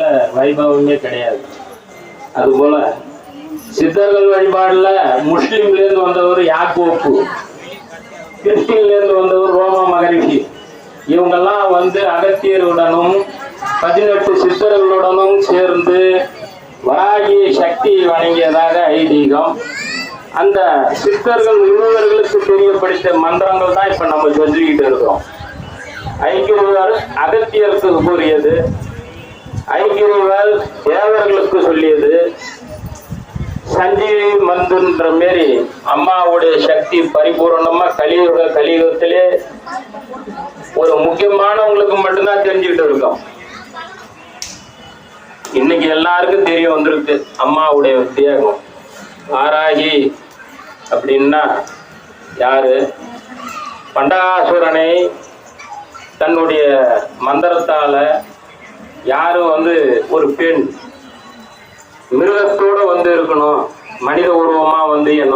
வழிபாட்டுல வைபவமே கிடையாது. அதுபோல சித்தர்கள் வழிபாடுல முஸ்லீம்லேருந்து வந்தவர் யாக்கோப்பு கிறிஸ்டின்லேருந்து வந்தவர் ரோமா மகரிஷி. இவங்கெல்லாம் வந்து அகத்தியருடனும் பதினெட்டு சித்தர்களுடனும் சேர்ந்து வராகி சக்தி வணங்கியதாக ஐதீகம். அந்த சித்தர்கள் முழுவர்களுக்கு தெரியப்படுத்த மந்திரங்கள் தான் இப்போ நம்ம சொல்லிக்கிட்டு இருக்கிறோம் ஐக்கியவர் அகத்தியருக்கு கூறியது ஐக்கியவர் தேவர்களுக்கு சொல்லியது சஞ்சீவி மந்துன்ற மாரி அம்மாவுடைய சக்தி பரிபூரணமா கலியுக கலியுகத்திலே ஒரு முக்கியமானவங்களுக்கு மட்டும்தான் தெரிஞ்சுக்கிட்டு இருக்கோம். இன்னைக்கு எல்லாருக்கும் தெரிய வந்திருக்கு அம்மாவுடைய தியாகம். ஆராகி அப்படின்னா யாரு? பண்டாசுரனை தன்னுடைய மந்திரத்தால யாரும் வந்து ஒரு பெண் மிருகத்தோட வந்து இருக்கணும். மனித உருவமா வந்து என்ன